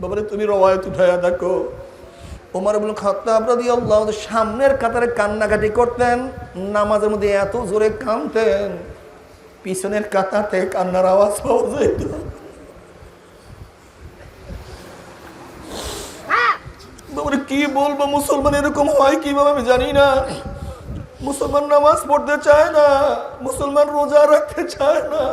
বাবারে তুমি দেখো। আল্লাহ সামনের কাতারে কান্নাকাটি করতেন নামাজের মধ্যে এত জোরে কাঁদতেন পিছনের কাতাতে কান্নার আওয়াজ পাওয়া যেত। হ্যাঁ। বাবারে কি বলব মুসলমান এরকম হয় কীভাবে আমি জানি না। মুসলমান নামাজ পড়তে চায় না, মুসলমান রোজা রাখতে চায় না।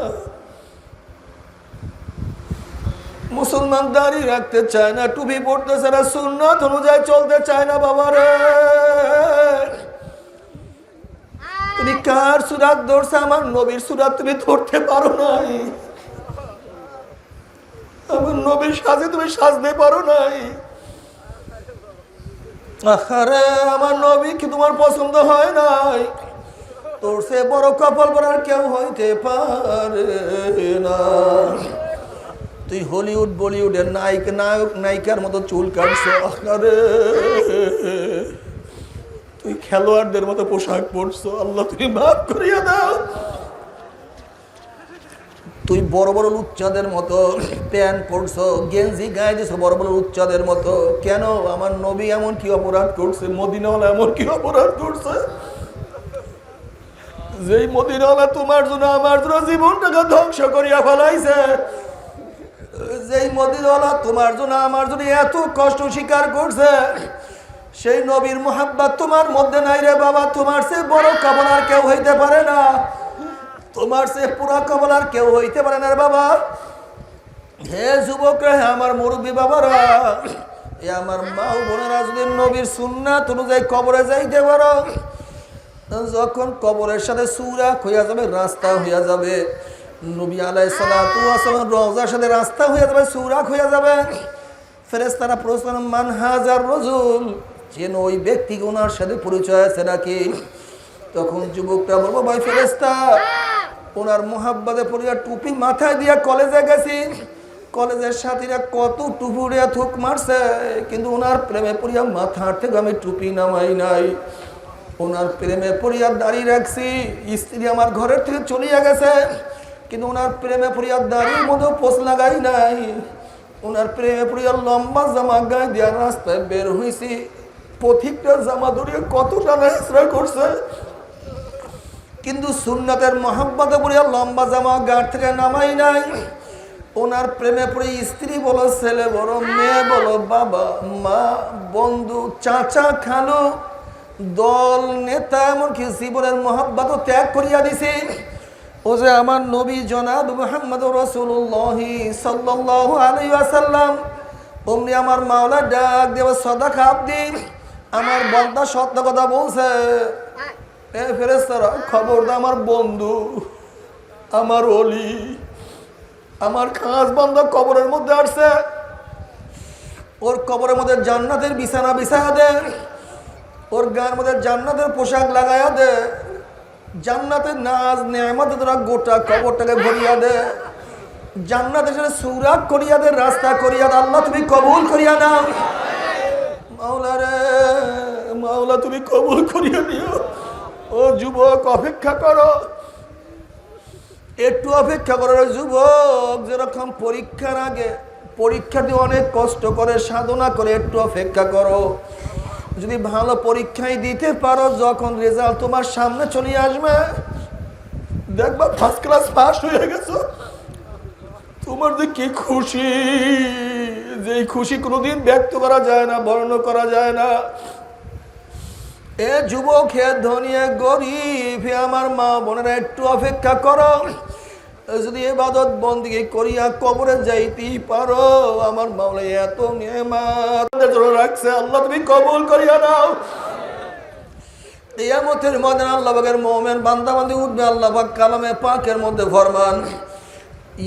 মুসলমান দাড়ি রাখতে চায় না, টুপি পড়তে না, সুন্নত অনুযায়ী চলতে চায় না বাবা রে তুমি কার সুরাত ধরছে? আমার নবীর সুরাত তুমি ধরতে পারো নাই। আমার নবীর সাজে তুমি সাজতে পারো নাই। আরে আমার নবী কি তোমার পছন্দ হয় নাই? তোর সে বড় কপাল পরার কেউ হইতে পারে না। তুই হলিউড, বলিউডের নায়ক নায়ক, নায়িকার মতো চুল কাটছো আরে তুই খেলোয়াড়দের মতো পোশাক পরছো, আল্লাহ তুমি মাফ করিয়া দাও। তুই বড় বড় লুচ্চাদের মতো প্যান্ট পরছো, গেঞ্জি গায়ে দিছো বড় বড় লুচ্চাদের মতো। কেন? আমার নবী এমন কি অপরাধ করছে? মদিনাওয়ালা এমন কি অপরাধ করছে? যেই মদিনাওয়ালা তোমার জন্য, আমার জন্য জীবনটাকে ধ্বংস করিয়া ফেলাইছে। যেই মদিনাওয়ালা তোমার জন্য, আমার জন্য এত কষ্ট স্বীকার করছে। সেই নবীর মোহাব্বত তোমার মধ্যে নাই রে বাবা, তোমার সে বড় আর কেউ হইতে পারে না। তোমার সে পুরা কবল আর কেউ হইতে পারে না বাবা। হে যুবক রে আমার মুরব্বী বাবারা, এ আমার মা ও বোনেরা যদি নবীর সুন্নাত অনুযায়ী কবরে যাইতে পারো, যখন কবরের সাথে সুরা হইয়া যাবে, রাস্তা হইয়া যাবে, নবী আলাই ওয়াসালাম রওজার সাথে রাস্তা হইয়া যাবে, সুরাক হইয়া যাবে, ফেরেশতারা প্রশ্ন মান হাজার রজুল? যেন ওই ব্যক্তি ওনার সাথে পরিচয় আছে নাকি? তখন যুবকটা বলব ভাই ফেরেস্তা ওনার মোহাব্বতে পড়িয়া টুপি মাথায় দিয়া কলেজে গেছি। কলেজের সাথীরা কত টুপুরিয়া থুক মারছে, কিন্তু ওনার প্রেমে পড়িয়া মাথার থেকে আমি টুপি নামাই নাই। ওনার প্রেমে পড়িয়া দাঁড়িয়ে রাখছি, স্ত্রী আমার ঘরের থেকে চলিয়া গেছে, কিন্তু ওনার প্রেমে পড়িয়া দাঁড়িয়ে মতো পোষ লাগাই নাই। ওনার প্রেমে পড়িয়া লম্বা জামা গায়ে দেওয়ার রাস্তায় বের হয়েছি পথিকটা জামা ধরিয়ে কতটা নেসরা করছে কিন্তু সুন্নতের মহাব্বতে পড়িয়া লম্বা জামা গাড় থেকে নামাই নাই। ওনার প্রেমে পড়ে স্ত্রী বলো, ছেলে বড় মেয়ে বলো, বাবা, মা, বন্ধু, চাচা, খালু, দল, নেতা, এমনকি জীবনের মহাব্বত ত্যাগ করিয়া দিছে। ও যে আমার নবী জনাব মোহাম্মদ রসুল্লাহ সাল্লাহ আলাই আসাল্লাম অমনি আমার মাওলা ডাক দেব সদা খাপ দিন আমার বন্দা সত্য কথা বলছে। এ ফেরেস্তারা খবরটা আমার বন্ধু, আমার অলি আমার খাস বন্ধ কবরের মধ্যে আসছে। ওর কবরের মধ্যে জান্নাতের বিছানা বিছায়া দে, ওর গায়ের মধ্যে জান্নাতের পোশাক লাগায়া দে, জান্নাতের নাজ, নেয়ামত তোরা গোটা কবরটাকে ভরিয়া দে, জান্নাতের সাথে সুরাত করিয়া দে, রাস্তা করিয়া দে, আল্লাহ তুমি কবুল করিয়া নাও। মাওলা রে মাওলা তুমি কবুল করিয়া নিও। ও যুবক, অপেক্ষা করো। একটু অপেক্ষা করো যুবক, যেরকম পরীক্ষার আগে, পরীক্ষা দিয়ে অনেক কষ্ট করে, সাধনা করে একটু অপেক্ষা করো। যদি ভালো পরীক্ষায় দিতে পারো, যখন রেজাল্ট তোমার সামনে চলে আসবে, দেখবা ফার্স্ট ক্লাস পাস হয়ে গেছো। তোমার যে কি খুশি, যে খুশি কোনোদিন ব্যক্ত করা যায় না, বর্ণনা করা যায় না। এ যুবক, হে ধনী গরিব, হে আমার মা বোনেরা, একটু অপেক্ষা করো। যদি এবাদত বন্দিকে করিয়া কবরে যাইতেই পারো, আমার মাওলা এত নিয়মাত। রাখছে, আল্লাহ তুমি কবুল করিয়া নাও। ইয়ামতের মধ্যে আল্লাহ পাকের মোমেন বান্দা বান্দি উঠবে, আল্লাহ পাক কালামে পাকের মধ্যে ফরমান।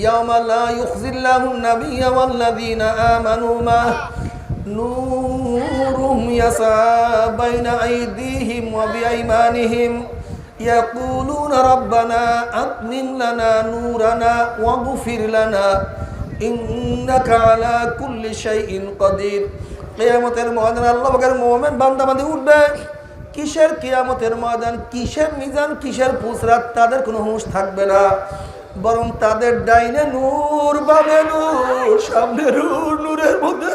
ইয়ামা লা ইউখজিল্লাহু নাবিয়্যা ওয়াল্লাযীনা আমানু মা নূরুহুম ইয়াসা বাইনা আইদিহিম ওয়া বিআইমানিহিম يقولون ربنا أتمم لنا نورنا واغفر لنا إنك على كل شيء قدير কিয়ামতের ময়দানে আল্লাহ পাকের মুমিন বান্দা বান্দি উঠবে কিসের কিয়ামতের ময়দান কিসের মিজান কিসের পুসরাত তাদের কোনো হুঁশ থাকবে না বরং তাদের ডাইনে নূর বাবে নূর সামনে নূর নূরের মধ্যে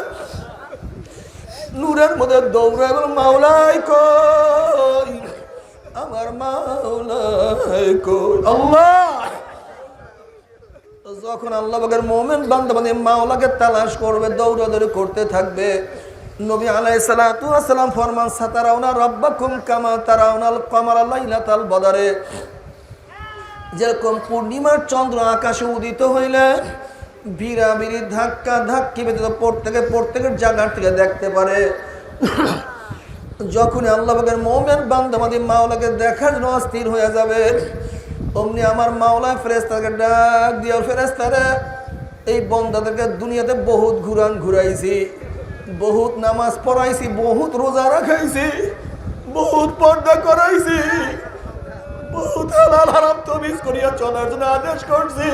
নূরের মধ্যে দৌড়ে এবং মাওলাই কই? আমার মাওলাই কই? আল্লাহ! যখন আল্লাহ বাগের মোমেন বান্ধবান্ধি মাওলাকে তালাশ করবে, দৌড়াদৌড়ি করতে থাকবে, নবী আলাই সালাম ফরমান, সাতারাউনা রব্বাকুম কামা তারাউনাল কমার লাইলাতাল বদারে। যেরকম পূর্ণিমার চন্দ্র আকাশে উদিত হইলে বিড়াবিড়ি ধাক্কা ধাক্কি ব্যতীত প্রত্যেকে প্রত্যেকের জায়গার থেকে দেখতে পারে। যখনই আল্লাহ বাগের মোমেন বান্ধবাদী মাওলাকে দেখার জন্য অস্থির হয়ে যাবে, অমনি আমার মাওলা ফেরেস্তাকে ডাক দিয়ে ফেরেস্তারে এই বন্দাদেরকে দুনিয়াতে বহুত ঘুরান ঘুরাইছি, বহুত নামাজ পড়াইছি, বহুত রোজা রাখাইছি, বহুত পর্দা করাইছি, বহুত হালাল হারাম তমিজ করিয়া চলার জন্য আদেশ করছি।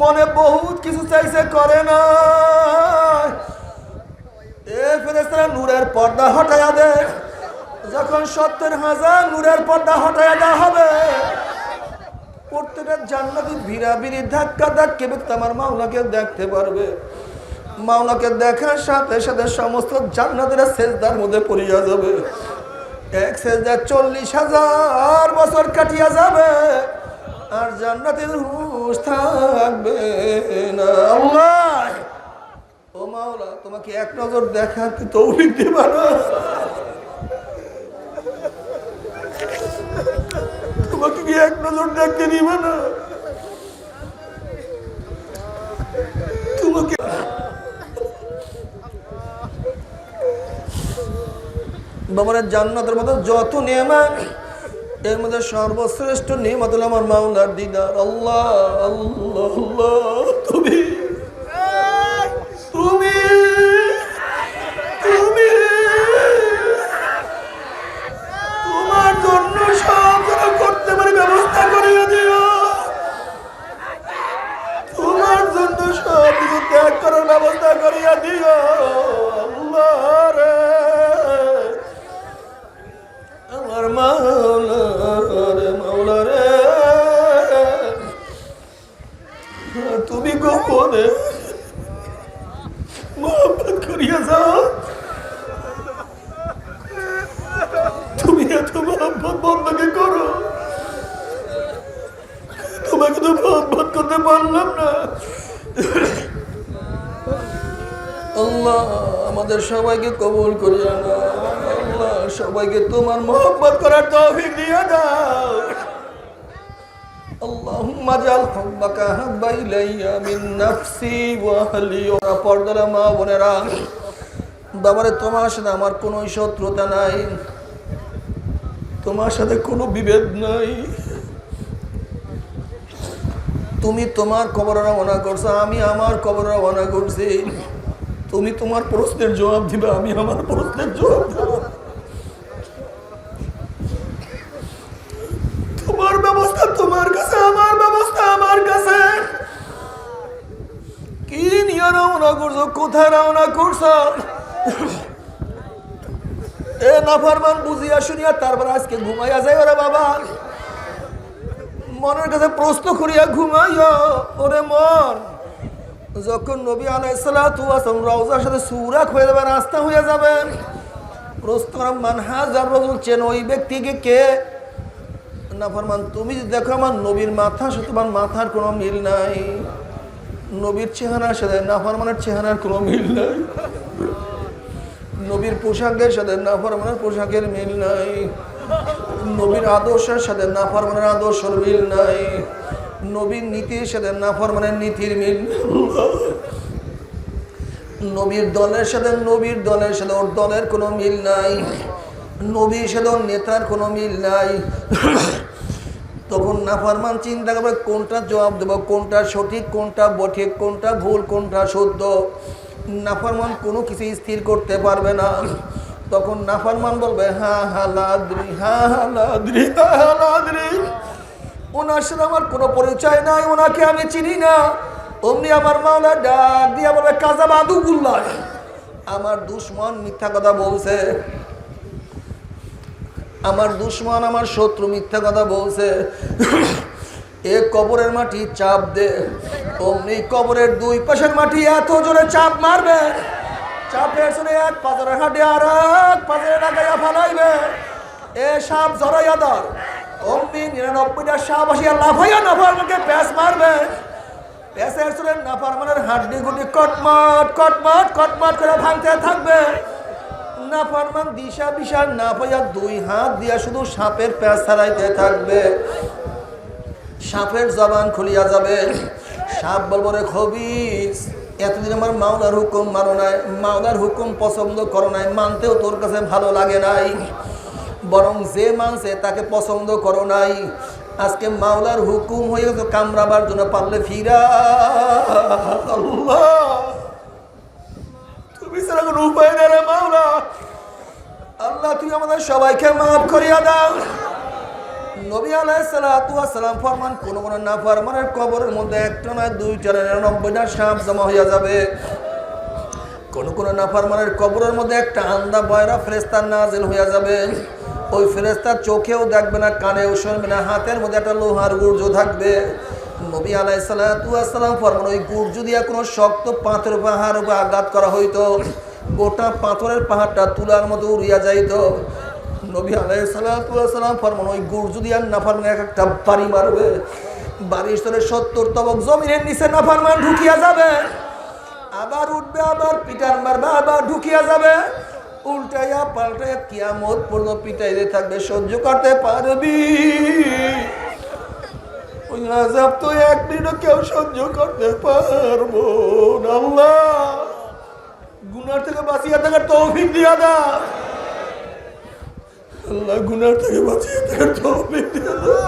মনে বহুত কিছু চাইছে, করে না নূরের পর্দা হটাইয়া দে। যখন সত্তর হাজার নূরের পর্দা হটাইয়া দেওয়া হবে প্রত্যেকটা জান্নাতি ভিড়া ভিড়ি ধাক্কা ধাক্কে ব্যক্তি আমার মাওলাকে দেখতে পারবে। মাওলাকে দেখার সাথে সাথে সমস্ত জান্নাতের সেজদার মধ্যে পড়িয়া যাবে। এক সেজদা চল্লিশ হাজার বছর কাটিয়া যাবে। আর জান্নাতের হুঁশ থাকবে না। ও মাওলা, তোমাকে এক নজর দেখাতে তৌফিক দিবা না? তোমাকে কি এক নজর দেখতে দিবে না? তোমাকে বাবার, জান্নাতের মতো যত নিয়মান এর মধ্যে সর্বশ্রেষ্ঠ নিয়মত হলো আমার মাওলার দিদার আল্লাহ আল্লাহ। সবাইকে কবুল করিয়া না আল্লাহ সবাইকে তোমার মোহাম্মত করার তৌফিক দিয়ে দাও اللهم اجعل حبك حب إلي من نفسي وأهلي ওরা পর্দারা মা বোনেরা বাবারে তোমার সাথে আমার কোনো শত্রুতা নাই তোমার সাথে কোনো বিভেদ নাই তুমি তোমার কবর রওনা করছো আমি আমার কবর রওনা করছি তুমি তোমার প্রশ্নের জবাব দিবে, আমি আমার প্রশ্নের জবাব দেবো। তোমার ব্যবস্থা তোমার কাছে, আমার ব্যবস্থা আমার কাছে। কি নিয়ে রওনা করছ? কোথায় রওনা করছ? এ নাফারমান, বুঝিয়া শুনিয়া তারপর আজকে ঘুমাইয়া যায় ওরা বাবা। মনের কাছে প্রশ্ন করিয়া ঘুমাইয়া ওরে মন। যখন নবী আলাইসালাম রওজার সাথে সুরাক হয়ে যাবে, রাস্তা হয়ে যাবে, প্রশ্ন রজুল চেন ওই ব্যক্তিকে কে? না, ফরমান, তুমি যদি দেখো আমার নবীর মাথার সাথে তোমার মাথার কোনো মিল নাই। নবীর চেহারার সাথে না, ফরমানের চেহারার কোনো মিল নাই। নবীর পোশাকের সাথে না, ফরমানের পোশাকের মিল নাই। নবীর আদর্শের সাথে না, ফরমানের আদর্শের মিল নাই। নবীর নীতির সাথে না ফরমানের নীতির মিল? নবীর দলের সাথে নবীর দলের সাথে ওর দলের কোনো মিল নাই। নবীর সাথে ওর নেতার কোনো মিল নাই। তখন নাফরমান চিন্তা করবে কোনটা জবাব দেবো, কোনটা সঠিক, কোনটা বঠিক, কোনটা ভুল, কোনটা সত্য? নাফরমান কোনো কিছু স্থির করতে পারবে না। তখন নাফরমান বলবে, হা হা, লাদ্রি, হা হা, লাদ্রি, হা হা, লাদ্রি। ওনার সাথে আমার কোনো পরিচয় নাই, ওনাকে আমি চিনি না। অমনি আমার মাওলা ডাক দিয়া বলবে কাজা বাদুগুল্লা আমার দুশ্মন মিথ্যা কথা বলছে। আমার দুশ্মন আমার শত্রু মিথ্যা কথা বলছে। এ কবরের মাটি চাপ দে। অমনি কবরের দুই পাশের মাটি এত জোরে চাপ মারবে। চাপের শুনে এক পাথরের হাটে আর এক পাথরে লাগাইয়া ফালাইবে। এ সাপ জড়াইয়া অমনি নিরানব্বইটা আসিয়া লাফাইয়া নাফারমানকে প্যাস মারবে। প্যাসের শুনে নাফারমানের হাড্ডি গুটি কটমট কটমট কটমট করে ভাঙতে থাকবে। নাফারমান দিশা বিশা না পাইয়া দুই হাত দিয়া শুধু সাপের প্যাস ছাড়াইতে থাকবে। সাপের জবান খুলিয়া যাবে। সাপ বলব রে খবিস এতদিন আমার মাওলার হুকুম মানো নাই, মাওলার হুকুম পছন্দ করো নাই, মানতেও তোর কাছে ভালো লাগে নাই। বরং যে মানছে তাকে পছন্দ করো নাই, আজকে মাওলার হুকুম হয়ে গেছে কামড়াবার জন্য পারলে ফিরা। তুমি ছাড়া উপায় নেই রে মাওলা। আল্লাহ তুই আমাদের সবাইকে মাফ করিয়া দাও। নবী আলাইসালাম ফরমান, কোন কোন না ফরমানের কবরের মধ্যে একটা নয়, দুইটা নিরানব্বইটা সাপ জমা হইয়া যাবে। কোন কোন না ফরমানের কবরের মধ্যে একটা আন্দা বয়রা ফেরেস্তার নাজিল হইয়া যাবে। ওই ফেরেস্তার চোখেও দেখবে না, কানেও শুনবে না, হাতের মধ্যে একটা লোহার গুর্জ থাকবে। নবী আলাইসালাম ফরমান, ওই গুর্জ দিয়া কোনো শক্ত পাথর পাহাড় উপর আঘাত করা হইতো। গোটা পাথরের পাহাড়টা তুলার মতো উড়িয়া যাইতো। নবী আলাইসালাম ফরমান, ওই যদি আর নাফারমান এক একটা বাড়ি মারবে। বাড়ির স্তরে সত্তর তবক জমিনের নিচে নাফারমান ঢুকিয়া যাবে। আবার উঠবে, আবার পিটার মারবে, আবার ঢুকিয়া যাবে। উল্টাইয়া পাল্টাইয়া কিয়ামত পর্যন্ত পিটাইতে থাকবে, সহ্য করতে পারবি। ওই আজাব তো একদিনও কেউ সহ্য করতে গুনার থেকে বাঁচিয়া থাকার তৌফিক দিয়া দা। আল্লাহ, গুনার থেকে থাকার তৌফিক দিয়া দা।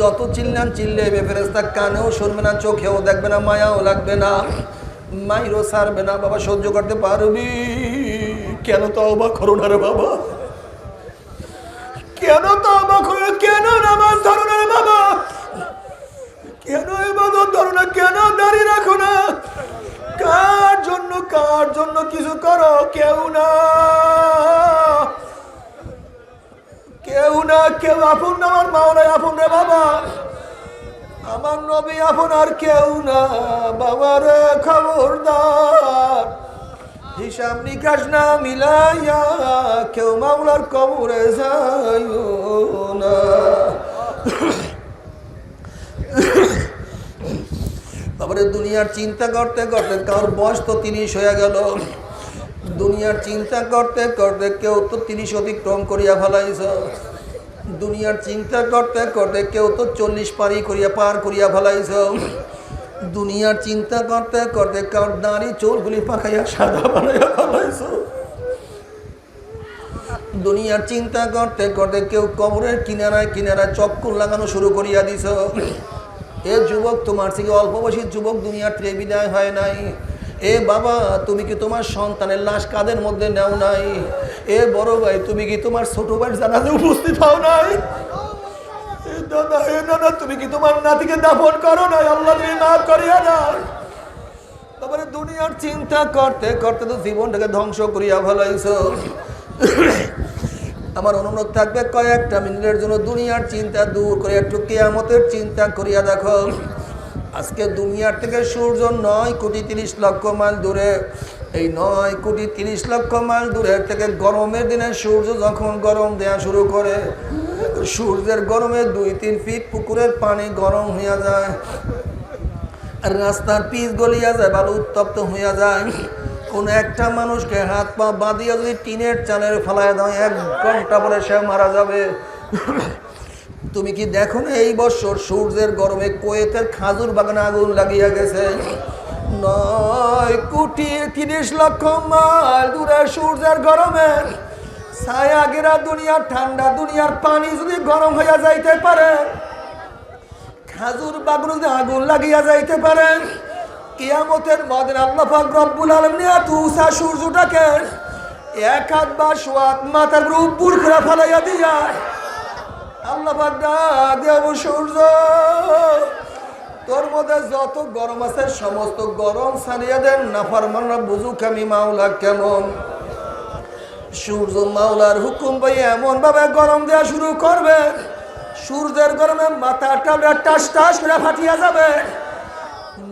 যত চিল্লান চিল্লে ফেরেস্তা কানেও শুনবে না, চোখেও দেখবে না, মায়াও লাগবে না। মাইরও সারবে না বাবা সহ্য করতে পারবি? কেন তো অবাক করো না রে বাবা? কেন তো অবাক হয়ে কেন নামাজ ধরো না রে বাবা? কেন এবাদত ধরো না? কেন দাঁড়িয়ে রাখো না? কার জন্য কার জন্য কিছু করো? কেউ না। কেউ না, কেউ আপন না আমার মাওলাই আপন রে বাবা। আমার নবী আপন আর কেউ না, বাবার খবরদার। হিসাব নিকাশ না মিলাইয়া কেউ মাওলার কবরে যাইও না। তারপরে দুনিয়ার চিন্তা করতে করতে কারোর বয়স তো তিরিশ হয়ে গেল। দুনিয়ার চিন্তা করতে করতে কেউ তো তিরিশ অতিক্রম করিয়া ফেলাইছ। দুনিয়ার চিন্তা করতে করতে কেউ তো চল্লিশ পারি করিয়া পার করিয়া ফেলাইছ। দুনিয়ার চিন্তা করতে করতে কারোর দাঁড়ি চোরগুলি পাকাইয়া সাদা বানাইয়া ফেলাইছ। দুনিয়ার চিন্তা করতে করতে কেউ কবরের কিনারায় কিনারায় চক্কর লাগানো শুরু করিয়া দিছ। এ যুবক, তোমার থেকে অল্প বয়সী যুবক দুনিয়ার থেকে বিদায় হয় নাই। এ বাবা, তুমি কি তোমার সন্তানের লাশ কাদের মধ্যে নেও নাই? এ বড় ভাই, তুমি কি তোমার ছোট ভাইয়ের জানাজে উপস্থিত হও নাই? এ দাদা হে দাদা, তুমি কি তোমার নাতিকে দাফন করো নাই? আল্লাহ, তুমি মাফ করিয়া দাও তারপরে দুনিয়ার চিন্তা করতে করতে তো জীবনটাকে ধ্বংস করিয়া ফেলাইছো। আমার অনুরোধ থাকবে কয়েকটা মিনিটের জন্য দুনিয়ার চিন্তা দূর করে, একটু কেয়ামতের চিন্তা করিয়া দেখো। আজকে দুনিয়ার থেকে সূর্য নয় কোটি তিরিশ লক্ষ মাইল দূরে। এই নয় কোটি তিরিশ লক্ষ মাইল দূরের থেকে গরমের দিনে সূর্য যখন গরম দেয়া শুরু করে, সূর্যের গরমে দুই তিন ফিট পুকুরের পানি গরম হইয়া যায়। রাস্তার পিচ গলিয়া যায়, বালু উত্তপ্ত হইয়া যায়। কোন একটা মানুষকে হাত পা বাঁধিয়া যদি টিনের চালের ফেলায় দাও, এক ঘণ্টা পরে সে মারা যাবে। তুমি কি দেখো না এই বছর সূর্যের গরমে কোয়েতের খাজুর বাগানে আগুন লাগিয়া গেছে? নয় কোটি তিরিশ লক্ষ মাইল দূরে সূর্যের গরমে। ছায়া গেরা দুনিয়ার ঠান্ডা দুনিয়ার পানি যদি গরম হইয়া যাইতে পারে, খাজুর বাগরুদে আগুন লাগিয়া যাইতে পারে, কিয়ামতের মদিন আল্লাহ পাক রব্বুল আলামিন এত উষা সূর্যটাকে এক হাত বা সোয়াত মাথার উপর করে ফেলাইয়া দিয়া, আল্লাহ পাক ডাক দেব সূর্য। তোর মধ্যে যত গরম আছে, সমস্ত গরম সারিয়া দেন। নাফারমানরা বুঝুক আমি মাওলা কেমন। সূর্য মাওলার হুকুম পাই এমন ভাবে গরম দেওয়া শুরু করবে। সূর্যের গরমে মাথা মাথাটা টাস টাস করে ফাটিয়া যাবে।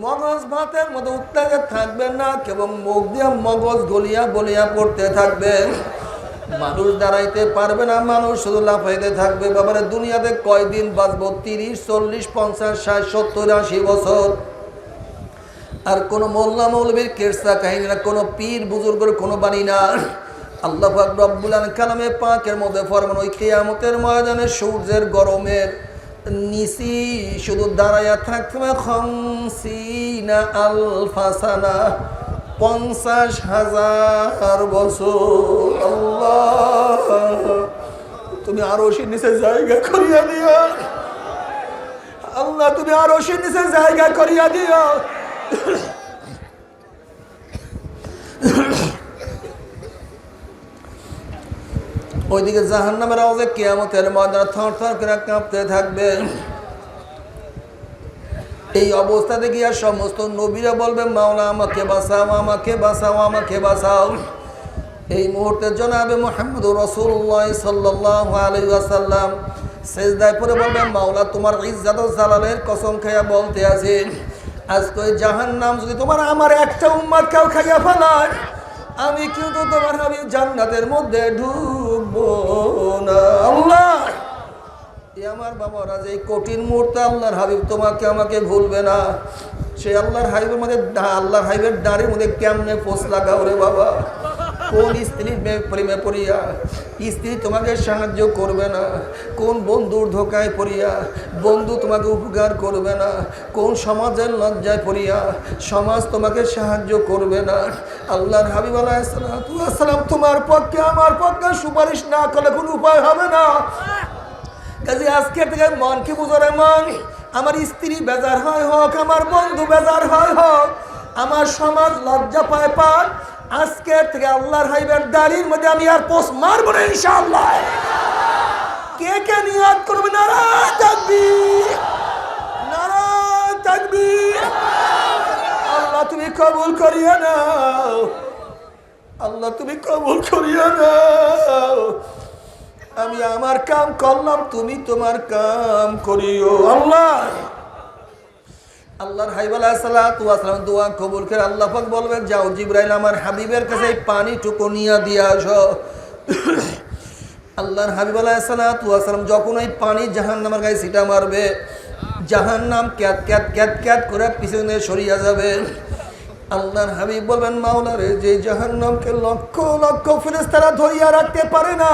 মগজ ভাতের মতো উত্তাগে থাকবে না, কেবল মুখ দিয়ে মগজ গলিয়া গলিয়া পড়তে থাকবে। মানুষ দাঁড়াইতে পারবে না, মানুষ শুধু লাফাইতে থাকবে। বাবারে দুনিয়াতে কয়দিন বাঁচবো? তিরিশ, চল্লিশ, পঞ্চাশ, ষাট, সত্তর, আশি বছর। আর কোনো মোল্লা মৌলবীর কেরসা কাহিনী না কোনো পীর বুজুর্গের কোনো বাণী না। আল্লাহ রব্বুল কালামে পাকের মধ্যে ফরমান, ওই কেয়ামতের ময়দানে সূর্যের গরমের নিসি শুধু দাঁড়াইয়া থাকতে হবে খমসিনা, আলফাসানা। পঞ্চাশ হাজার বছর আল্লাহ তুমি আরও সে নিচে জায়গা করিয়া দিও আল্লাহ তুমি আরও সে নিচে জায়গা করিয়া দিও ওইদিকে জাহান নামের আওয়াজে কেয়ামতের ময়দানে থর থর করে কাঁপতে থাকবে এই অবস্থাতে গিয়া সমস্ত নবীরা বলবে, মাওলা, আমাকে বাঁচাও আমাকে বাঁচাও আমাকে বাঁচাও। এই মুহূর্তে জনাবে মোহাম্মদ রসুল্লাহ সাল্লাহ আলাইসাল্লাম শেষদায় পরে বলবেন মাওলা, তোমার ও জালালের কসম খাইয়া বলতে আছে। আজকে জাহান নাম যদি তোমার আমার একটা উম্মাদ কেউ খাইয়া ফেলায়, আমি কিন্তু তোমার আমি জান্নাতের মধ্যে ঢুকবো না। আল্লাহ! এ আমার বাবারা, যে কঠিন মুহূর্তে আল্লাহর হাবিব তোমাকে আমাকে ভুলবে না। সে আল্লাহর হাবিবের মধ্যে আল্লাহর হাবিবের দাঁড়ির মধ্যে কেমনে পোষ লাগাও রে বাবা? কোন স্ত্রীর প্রেমে পড়িয়া, স্ত্রী তোমাকে সাহায্য করবে না। কোন বন্ধুর ধোকায় পড়িয়া, বন্ধু তোমাকে উপকার করবে না। কোন সমাজের লজ্জায় পড়িয়া, সমাজ তোমাকে সাহায্য করবে না। আল্লাহর হাবিব আলাইসালাম তোমার পক্ষে, আমার পক্ষে সুপারিশ না করলে কোনো উপায় হবে না। কাজে আজকে থেকে মন কি বুঝরে মন? আমার স্ত্রী বেজার হয় হোক, আমার বন্ধু বেজার হয় হোক, আমার সমাজ লজ্জা পায় পান আজকে থেকে আল্লাহর হাইবের দাড়ির মধ্যে আমি আর পোষ মারবো না ইনশাআল্লাহ। কে কে নিয়াদ করবে? নারায় থাকবি নারায় থাকবি আল্লাহ তুমি কবুল করিয়া নাও। আল্লাহ তুমি কবুল করিয়া নাও। আমি আমার কাম করলাম, তুমি তোমার কাম করিও। আল্লাহ! আল্লাহর হাইবাল আসসালাম দোয়া কবুল করে আল্লাহ পাক বলবেন, যাও জিব্রাইল আমার হাবিবের কাছে এই পানিটুকু নিয়ে দিয়ে আসো। আল্লাহর হাবিব আলাইসালাম যখন ওই পানি জাহান নামের গায়ে সিটা মারবে জাহান নাম ক্যাত ক্যাত ক্যাত ক্যাত করে পিছনে সরিয়া যাবে। আল্লাহর হাবিব বলবেন, মাওলারে, যে জাহান নামকে লক্ষ লক্ষ ফেরেস্তারা ধরিয়া রাখতে পারে না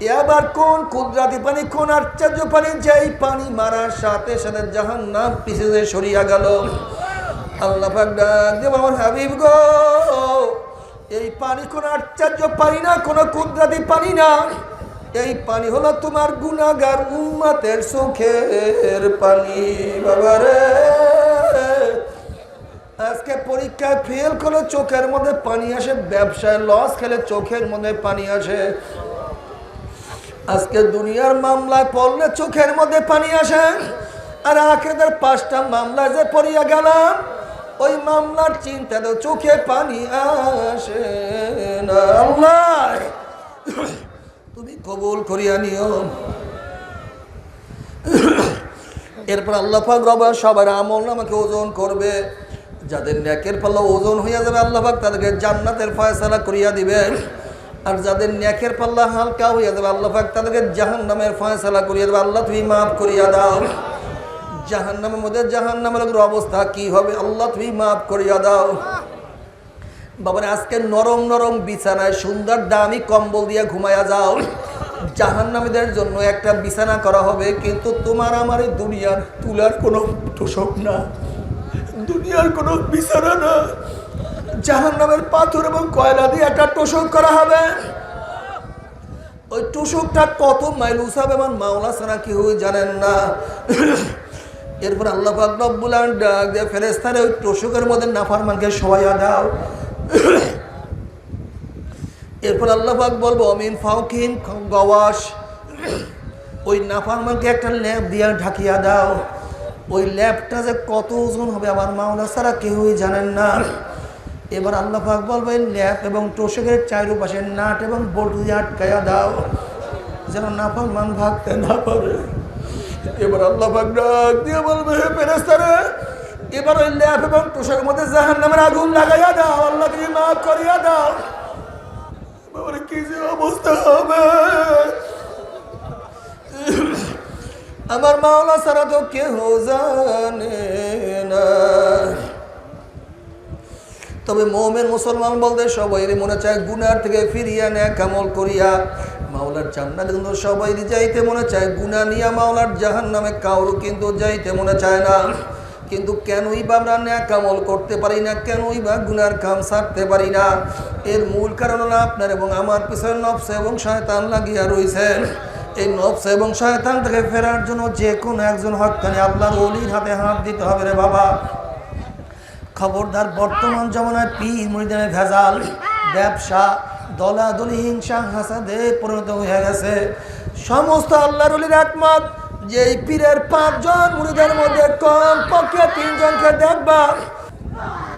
এবার কোন কুদরাতি পানি, কোন আশ্চর্য পানি, যেই পানি মারার সাথে সাথে জাহান নাম পিছনে সরিয়া গেল? আল্লাহ আমার হাবিব গো, এই পানি কোন আশ্চর্য পানি না, কোনো কুদরাতি পানি না। এই পানি হলো তোমার গুনাগার উম্মতের সুখের পানি বাবারে আজকে পরীক্ষায় ফেল করলে চোখের মধ্যে পানি আসে, ব্যবসায় লস খেলে চোখের মধ্যে পানি আসে। আজকে দুনিয়ার মামলায় পড়লে চোখের মধ্যে পানি আসে। আর আখেদের পাঁচটা মামলায় যে পড়িয়া গেলাম, ওই মামলার চিন্তাতে চোখে পানি আসে না। তুমি কবুল করিয়া নিও। এরপর আল্লাহ পাক রবা সবার আমল আমাকে ওজন করবে। যাদের ন্যাকের পাল্লা ওজন হইয়া যাবে, আল্লাহ পাক তাদেরকে জান্নাতের ফয়সালা করিয়া দিবেন। আর যাদের ন্যাকের পাল্লা হালকা হইয়া দেবে আল্লাহ পাক তাদেরকে জাহান নামের ফয়সালা করিয়া দেবে। আল্লাহ, তুমি মাফ করিয়া দাও। জাহান নামের মধ্যে জাহান নামের লোকের অবস্থা কি হবে? আল্লাহ, তুমি মাফ করিয়া দাও। বাবার, আজকে নরম নরম বিছানায় সুন্দর দামি কম্বল দিয়ে ঘুমায়া যাও। জাহান্নামীদের জন্য একটা বিছানা করা হবে, কিন্তু তোমার আমার এই দুনিয়ার তুলার কোনো তোষক না। দুনিয়ার কোনো বিছানা না। জাহান্নামের পাথর এবং কয়লা দিয়ে একটা তোষক করা হবে। ওই তোষকটা কত মাইল উসাবে আমার মাওলা ছাড়া কেউ জানেন না। এরপর আল্লাহ রব্বুল ডাক দিয়ে ফেরেস্তারে ওই তোষকের মধ্যে নাফারমানকে সবাইয়া দাও। এরপর আল্লাহ পাক বলব, অমিন ফাউকিন গওয়াস ওই নাফারমানকে একটা ল্যাব দিয়া ঢাকিয়া দাও। ওই ল্যাবটা যে কত ওজন হবে আমার মাওলা ছাড়া কেউই জানেন না। এবার আল্লাহ পাক বলবেন, ল্যাপ এবং তোষকের চারুপাশে নাট এবং বল্টু দিয়ে আটকাইয়া দাও, যেন নাফাক মান ভাগতে না পারে। এবার আল্লাহ পাক ডাক দিয়ে বলবে, হে ফেরেস্তারে এবার ওই ল্যাপ এবং তোষকের মধ্যে জাহান নামের আগুন লাগাইয়া দাও আল্লাহ তুমি মাফ করিয়া দাও। বাবার, কি যে অবস্থা হবে। আমার মাওলা সারা তো কেহ জানে না। তবে মোমের মুসলমান বলতে সবাই মনে চায় গুনার থেকে ফিরিয়া নেয় কামল করিয়া। মাওলার জান্নাতে কিন্তু সবাই যাইতে মনে চায় গুনা নিয়া মাওলার জাহান নামে কাউরও কিন্তু যাইতে মনে চায় না। কিন্তু কেনই বা আমরা ন্যাক কামল করতে পারি না, কেনই বা গুনার কাম সারতে পারি না? এর মূল কারণ হলো আপনার এবং আমার পিছনে নফস এবং শয়তান লাগিয়া রয়েছেন এই নফস এবং শয়তান থেকে ফেরার জন্য যে কোনো একজন হকানি আল্লাহর অলির হাতে হাত দিতে হবে রে বাবা। খবরদার বর্তমান জমানায় পীর মুরিদানের ভেজাল, ব্যবসা, দলাদলি, হিংসা, হাসাদে পরিণত হয়ে গেছে। সমস্ত আল্লাহর একমত যে এই পীরের পাঁচজন মুরিদের মধ্যে কম পক্ষে তিনজনকে দেখবা,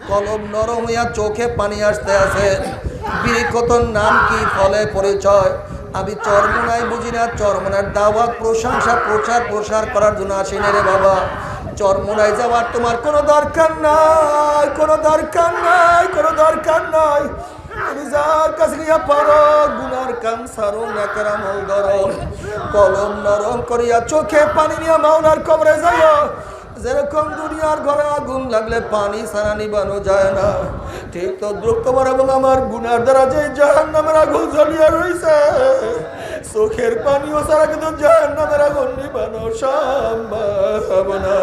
কলম নরম হইয়া চোখে পানি আসতে আছে। বিরিকতন নাম কি, ফলে পরিচয়? আমি চরমনায় বুঝি না, চরমনার দাওয়াত, প্রশংসা প্রচার প্রসার করার জন্য আসি না রে বাবা। চরমনায় যাওয়ার তোমার কোনো দরকার নাই, কোনো দরকার নাই, কোনো দরকার নাই। তুমি যার কাছে গিয়া পারো, গুনার কাম সারো নাকের আমল ধরো। কলম নরম করিয়া চোখে পানি নিয়ে মাওলার কবরে যাইও। যেরকম দুনিয়ার ঘরে আগুন লাগলে পানি সারা নিবানো যায় না। ঠিক তো দ্রুপ তোমার এবং আমার গুনার দ্বারা যে জাহান নামের আগুন জ্বলিয়া রয়েছে চোখের পানিও সারা কিন্তু জাহান্নামের আগুন নিবানো সম্ভব না